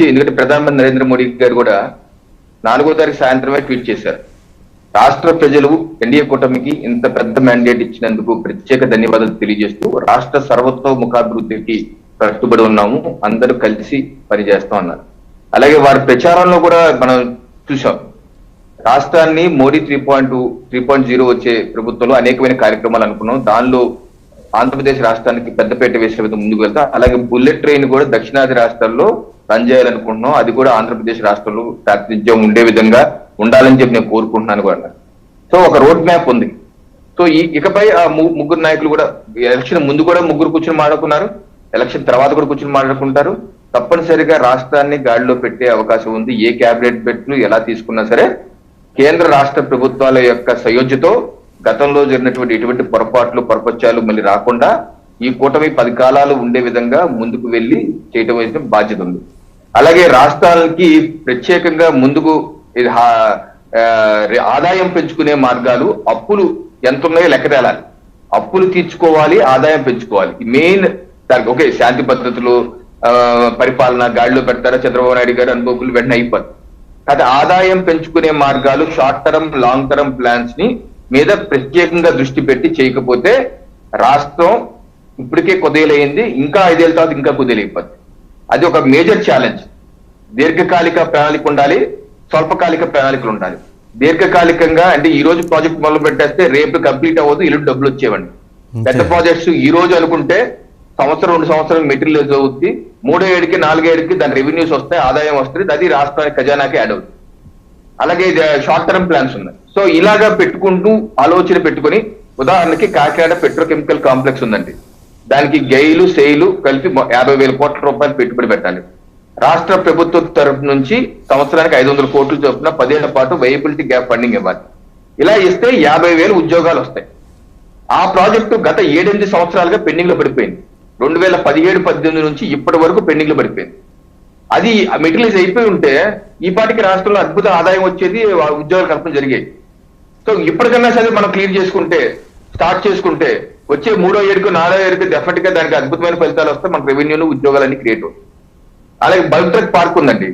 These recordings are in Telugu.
ఎందుకంటే ప్రధానమంత్రి నరేంద్ర మోడీ గారు కూడా నాలుగో తారీఖు సాయంత్రమే ట్వీట్ చేశారు. రాష్ట్ర ప్రజలు ఎన్డీఏ కూటమికి ఇంత పెద్ద మ్యాండేట్ ఇచ్చినందుకు ప్రత్యేక ధన్యవాదాలు తెలియజేస్తూ రాష్ట్ర సర్వతోముఖాభివృద్ధికి కట్టుబడి ఉన్నాము. అందరూ కలిసి పనిచేస్తాం అన్నారు. అలాగే వారి ప్రచారంలో కూడా మనం చూసాం రాష్ట్రాన్ని Modi three point three point zero వచ్చే ప్రభుత్వంలో అనేకమైన కార్యక్రమాలు అనుకున్నాం. దానిలో ఆంధ్రప్రదేశ్ రాష్ట్రానికి పెద్దపేట వేసే విధంగా ముందుకు వెళ్తాం. అలాగే బుల్లెట్ ట్రైన్ కూడా దక్షిణాది రాష్ట్రాల్లో రన్ చేయాలనుకుంటున్నాం. అది కూడా ఆంధ్రప్రదేశ్ రాష్ట్రంలో ప్రాతినిధ్యం ఉండే విధంగా ఉండాలని చెప్పి నేను కోరుకుంటున్నాను కూడా. సో ఒక రోడ్ మ్యాప్ ఉంది. సో ఈ ఇకపై ఆ ముగ్గురు నాయకులు కూడా ఎలక్షన్ ముందు కూడా ముగ్గురు కూర్చొని మాట్లాడుకున్నారు. ఎలక్షన్ తర్వాత కూడా కూర్చొని మాట్లాడుకుంటారు. తప్పనిసరిగా రాష్ట్రాన్ని గాడిలో పెట్టే అవకాశం ఉంది. ఏ క్యాబినెట్ బెట్లు ఎలా తీసుకున్నా సరే కేంద్ర రాష్ట్ర ప్రభుత్వాల యొక్క సయోధ్యతో గతంలో జరిగినటువంటి ఎటువంటి పొరపాట్లు పొరపచ్చాలు మళ్ళీ రాకుండా ఈ కూటమి పది కాలాలు ఉండే విధంగా ముందుకు వెళ్ళి చేయటం వేసిన బాధ్యత ఉంది. అలాగే రాష్ట్రాలకి ప్రత్యేకంగా ముందుకు ఆదాయం పెంచుకునే మార్గాలు అప్పులు ఎంత ఉన్నాయో లెక్క తేలాలి. అప్పులు తీర్చుకోవాలి ఆదాయం పెంచుకోవాలి. మెయిన్ దానికి ఓకే శాంతి పద్ధతులు పరిపాలన గాడిలో పెడతారా చంద్రబాబు నాయుడు గారు అనుభవకులు వెంటనే అయిపోతుంది అది ఆదాయం పెంచుకునే మార్గాలు షార్ట్ టర్మ్ లాంగ్ టర్మ్ ప్లాన్స్ని మీద ప్రత్యేకంగా దృష్టి పెట్టి చేయకపోతే రాష్ట్రం ఇప్పటికే కుదేలైంది ఇంకా ఐదేళ్ళ తర్వాత ఇంకా కుదేలైపోద్ది అది ఒక మేజర్ ఛాలెంజ్. దీర్ఘకాలిక ప్రణాళిక ఉండాలి స్వల్పకాలిక ప్రణాళికలు ఉండాలి. దీర్ఘకాలికంగా అంటే ఈ రోజు ప్రాజెక్ట్ మొదలు పెట్టేస్తే రేపు కంప్లీట్ అవ్వదు ఇల్లు డబ్బులు వచ్చేవండి. పెద్ద. ప్రాజెక్ట్స్ ఈ రోజు అనుకుంటే సంవత్సరం రెండు సంవత్సరాలు మెటీరియల్ అవుతుంది మూడో ఏడుకి నాలుగో ఏడుకి దాని రెవెన్యూస్ వస్తాయి ఆదాయం వస్తుంది అది రాష్ట్రానికి ఖజానాకి యాడ్ అవుతుంది అలాగే షార్ట్ టర్మ్ ప్లాన్స్ ఉన్నాయి. సో ఇలాగా పెట్టుకుంటూ ఆలోచన పెట్టుకొని ఉదాహరణకి కాకినాడ పెట్రోకెమికల్ కాంప్లెక్స్ ఉందండి. దానికి గెయిలు సెయిలు కలిపి యాభై వేల కోట్ల రూపాయలు పెట్టుబడి పెట్టాలి. రాష్ట్ర ప్రభుత్వం తరపు నుంచి సంవత్సరానికి ఐదు వందల కోట్లు చొప్పున పదేళ్ళ పాటు వయబిలిటీ గ్యాప్ ఫండింగ్ ఇవ్వాలి. ఇలా ఇస్తే యాభై వేలు ఉద్యోగాలు వస్తాయి. ఆ ప్రాజెక్టు గత ఏడెనిమిది సంవత్సరాలుగా పెండింగ్లో పడిపోయింది. రెండు వేల పదిహేడు పద్దెనిమిది నుంచి ఇప్పటి వరకు పెండింగ్లో పడిపోయింది. అది మెటీరియల్స్ అయిపోయి ఉంటే ఈ పాటికి రాష్ట్రంలో అద్భుత ఆదాయం వచ్చేది ఉద్యోగాలు కల్పన జరిగేది. సో ఇప్పటికన్నా సరే మనం క్లియర్ చేసుకుంటే స్టార్ట్ చేసుకుంటే వచ్చే మూడో ఏడుకు నాలుగో ఏడుకు డెఫినెట్గా దానికి అద్భుతమైన ఫలితాలు వస్తే మనకు రెవెన్యూలు ఉద్యోగాలన్నీ క్రియేట్ అవుతాయి. అలాగే బల్క్ ట్రక్ పార్క్ ఉందండి.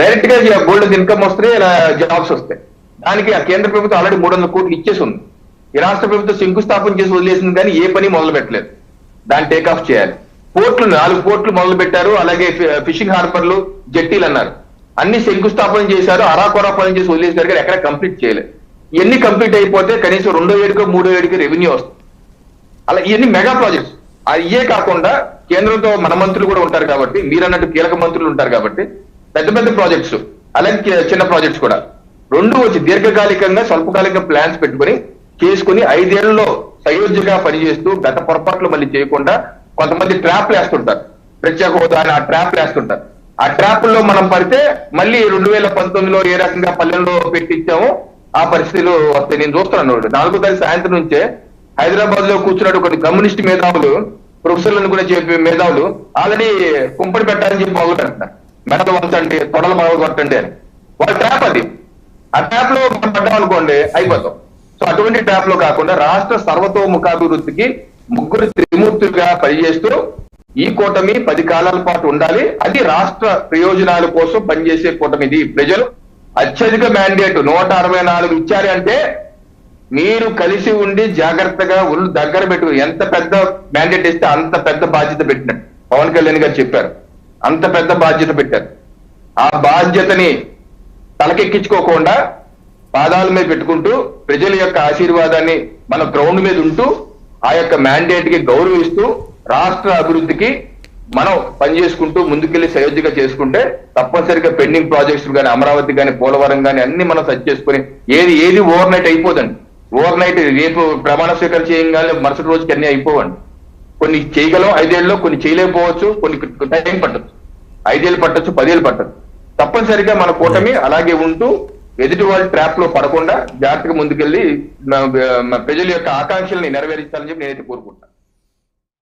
డైరెక్ట్గా గోల్డ్ ఇన్కమ్ వస్తే ఇలా జాబ్స్ వస్తాయి. దానికి ఆ కేంద్ర ప్రభుత్వం ఆల్రెడీ మూడు వందల కోట్లు ఇచ్చేసి ఉంది ఈ రాష్ట్ర ప్రభుత్వం శంకుస్థాపన చేసి వదిలేసింది కానీ ఏ పని మొదలు పెట్టలేదు. దాన్ని టేక్ ఆఫ్ చేయాలి. పోర్ట్లు నాలుగు పోర్ట్లు మొదలు పెట్టారు. అలాగే ఫిషింగ్ హార్బర్లు జట్టీలు అన్నారు. అన్ని శంకుస్థాపన చేశారు. అరాకొరా పని చేసి వదిలేసారు కానీ ఎక్కడ కంప్లీట్ చేయలేదు. ఇవన్నీ కంప్లీట్ అయిపోతే కనీసం రెండో ఏడుకో మూడో ఏడుకో రెవెన్యూ వస్తుంది. అలా ఇవన్నీ మెగా ప్రాజెక్ట్స్. ఇయే కాకుండా కేంద్రంతో మన మంత్రులు కూడా ఉంటారు కాబట్టి మీరు అన్నట్టు కీలక మంత్రులు ఉంటారు కాబట్టి పెద్ద పెద్ద ప్రాజెక్ట్స్ అలాగే చిన్న ప్రాజెక్ట్స్ కూడా. రెండు వచ్చి దీర్ఘకాలికంగా స్వల్పకాలిక ప్లాన్స్ పెట్టుకొని చేసుకుని ఐదేళ్ళలో సయోధ్యగా పనిచేస్తూ గత పొరపాట్లు మళ్ళీ చేయకుండా కొంతమంది ట్రాప్లు వేస్తుంటారు. ప్రత్యేక హోదా అని ఆ ట్రాప్లు వేస్తుంటారు. ఆ ట్రాప్ల్లో మనం పడితే మళ్ళీ రెండు వేల పంతొమ్మిదిలో ఏ రకంగా పల్లెల్లో పెట్టించామో ఆ పరిస్థితులు వస్తాయి. నేను చూస్తున్నాను. నాలుగో తారీఖు సాయంత్రం నుంచే హైదరాబాద్లో కూర్చున్నాడు కొన్ని కమ్యూనిస్ట్ మేధావులు ప్రొఫెసర్లను కూడా చెప్పే మేధావులు. ఆల్రెడీ కుంపడి పెట్టాలని చెప్పి మొదలు మెడలు వంచండి తొడలు మొదలు కొట్టండి అని. వాళ్ళ ట్రాప్ అది. ఆ ట్రాప్లో మనం పడ్డాం అనుకోండి అయిపోతాం. సో అటువంటి ట్రాప్లో కాకుండా రాష్ట్ర సర్వతోముఖాభివృద్ధికి ముగ్గురు త్రిమూర్తులుగా పనిచేస్తూ ఈ కూటమి పది కాలాల పాటు ఉండాలి. అది రాష్ట్ర ప్రయోజనాల కోసం పనిచేసే కూటమి ఇది. ప్రజలు అత్యధిక మ్యాండేట్ నూట అరవై నాలుగు ఇచ్చారు అంటే మీరు కలిసి ఉండి జాగ్రత్తగా ఒళ్ళు దగ్గర పెట్టు ఎంత పెద్ద మ్యాండేట్ ఇస్తే అంత పెద్ద బాధ్యత పెట్టినట్టు పవన్ కళ్యాణ్ గారు చెప్పారు. అంత పెద్ద బాధ్యత పెట్టారు. ఆ బాధ్యతని తలకెక్కించుకోకుండా పాదాల మీద పెట్టుకుంటూ ప్రజల యొక్క ఆశీర్వాదాన్ని మన గ్రౌండ్ మీద ఉంటూ ఆ యొక్క మ్యాండేట్కి గౌరవిస్తూ రాష్ట్ర అభివృద్ధికి మనం పనిచేసుకుంటూ ముందుకెళ్ళి సయోధ్యగా చేసుకుంటే తప్పనిసరిగా పెండింగ్ ప్రాజెక్ట్స్ కానీ అమరావతి కానీ పోలవరం కానీ అన్ని మనం సెట్ చేసుకుని ఏది ఏది ఓవర్ నైట్ అయిపోదండి. ఓవర్ నైట్ రేపు ప్రమాణ స్వీకారం చేయగానే మరుసటి రోజుకి అన్ని అయిపోవండి. కొన్ని చేయగలం ఐదేళ్ళలో కొన్ని చేయలేకపోవచ్చు కొన్ని టైం పట్టచ్చు. ఐదేళ్ళు పట్టచ్చు పదేళ్ళు పట్టచ్చు. తప్పనిసరిగా మన కూటమి అలాగే ఉంటూ ఎదుటి వాళ్ళ ట్రాప్లో పడకుండా జాగ్రత్తగా ముందుకెళ్ళి ప్రజల యొక్క ఆకాంక్షల్ని నెరవేర్చాలని చెప్పి నేనైతే కోరుకుంటాను